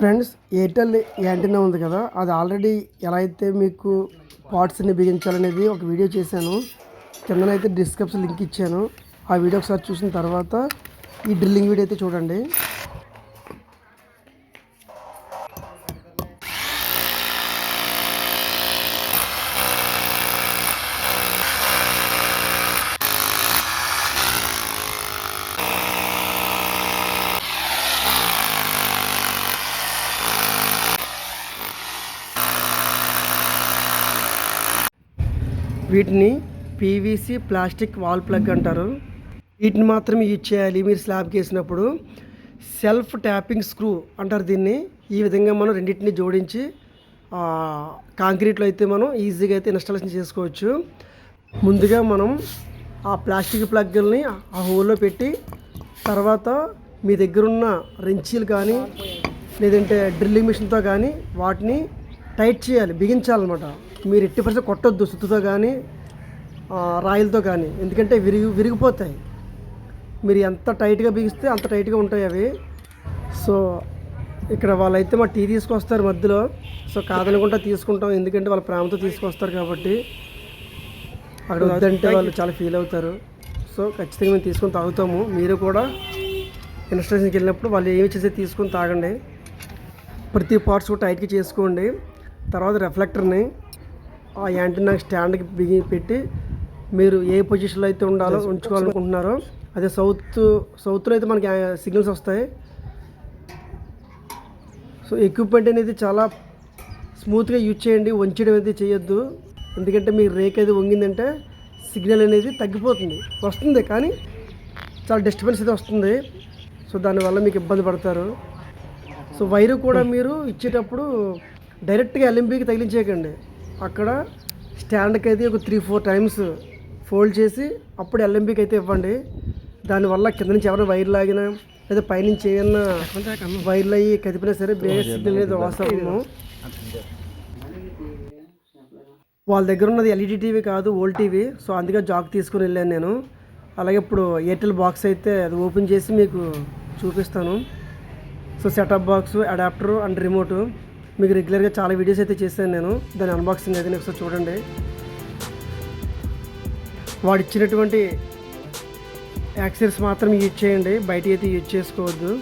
Friends Airtel antenna ఉంది కదా అది ఆల్రెడీ ఎలా అయితే మీకు పార్ట్స్ని బిగించాలనేది ఒక వీడియో చేశాను. కిందనైతే డిస్క్రిప్షన్ లింక్ ఇచ్చాను. ఆ వీడియో ఒకసారి చూసిన తర్వాత ఈ డ్రిల్లింగ్ వీడియో అయితే చూడండి. వీటిని పీవీసీ ప్లాస్టిక్ వాల్ ప్లగ్ అంటారు. వీటిని మాత్రమే యూజ్ చేయాలి. మీరు స్లాబ్కి వేసినప్పుడు సెల్ఫ్ ట్యాపింగ్ స్క్రూ అంటారు దీన్ని. ఈ విధంగా మనం రెండింటిని జోడించి కాంక్రీట్లో అయితే మనం ఈజీగా అయితే ఇన్స్టాలేషన్ చేసుకోవచ్చు. ముందుగా మనం ఆ ప్లాస్టిక్ ప్లగ్ని ఆ హోల్లో పెట్టి తర్వాత మీ దగ్గర ఉన్న రెంచీలు కానీ లేదంటే డ్రిల్లింగ్ మిషన్తో కానీ వాటిని టైట్ చేయాలి. బిగించాలన్నమాట. మీరు ఎట్టి పరిస్థితి కొట్టొద్దు సుత్తుతో కానీ రాయిలతో కానీ ఎందుకంటే విరిగి విరిగిపోతాయి. మీరు ఎంత టైట్గా బిగిస్తే అంత టైట్గా ఉంటాయి అవి. సో ఇక్కడ వాళ్ళైతే మా టీ తీసుకొస్తారు మధ్యలో. సో కాదనుకుంటా తీసుకుంటాం. ఎందుకంటే వాళ్ళ ప్రేమతో తీసుకొస్తారు కాబట్టి. అక్కడ వద్దంటే వాళ్ళు చాలా ఫీల్ అవుతారు. సో ఖచ్చితంగా మేము తీసుకొని తాగుతాము. మీరు కూడా ఇన్స్టేషన్కి వెళ్ళినప్పుడు వాళ్ళు ఏమి చేసి తీసుకొని తాగండి. ప్రతి పార్ట్స్ కూడా టైట్గా చేసుకోండి. తర్వాత రిఫ్లెక్టర్ని ఆ యాంటీనా స్టాండ్కి బిగి పెట్టి మీరు ఏ పొజిషన్లో అయితే ఉండాలో ఉంచుకోవాలనుకుంటున్నారో అదే సౌత్ సౌత్లో అయితే మనకి సిగ్నల్స్ వస్తాయి. సో ఎక్విప్మెంట్ అనేది చాలా స్మూత్గా యూజ్ చేయండి వంచడం అనేది చేయొద్దు. ఎందుకంటే మీ రేక్ అది వంగిందంటే సిగ్నల్ అనేది తగ్గిపోతుంది. వస్తుంది కానీ చాలా డిస్టర్బెన్స్ అయితే వస్తుంది. సో దానివల్ల మీకు ఇబ్బంది పడతారు. సో వైరు కూడా మీరు ఇచ్చేటప్పుడు డైరెక్ట్గా ఎల్ఎంబీకి తగిలించేయకండి. అక్కడ స్టాండ్కి అయితే ఒక త్రీ ఫోర్ టైమ్స్ ఫోల్డ్ చేసి అప్పుడు ఎల్ఎంబీకి అయితే ఇవ్వండి. దానివల్ల కింద నుంచి ఎవరైనా వైర్ లాగినా లేదా పైనుంచి ఏమన్నా వైర్లు అయ్యి కదిపినా సరే బేస్ సిగ్నల్ అనేది అవ్వము వాళ్ళ దగ్గర ఉన్నది ఎల్ఈడి టీవీ కాదు ఓల్డ్ టీవీ సో అందుకే జాక్ తీసుకుని వెళ్ళాను నేను. అలాగే ఇప్పుడు ఎయిర్టెల్ బాక్స్ అయితే అది ఓపెన్ చేసి మీకు చూపిస్తాను. So setup box adapter and remote మీకు రెగ్యులర్గా చాలా వీడియోస్ అయితే చేశాను నేను. దాని అన్బాక్సింగ్ అయితే ఒకసారి చూడండి. వాడు ఇచ్చినటువంటి యాక్సెస్ మాత్రం యూజ్ చేయండి. బయట అయితే యూజ్ చేసుకోవద్దు.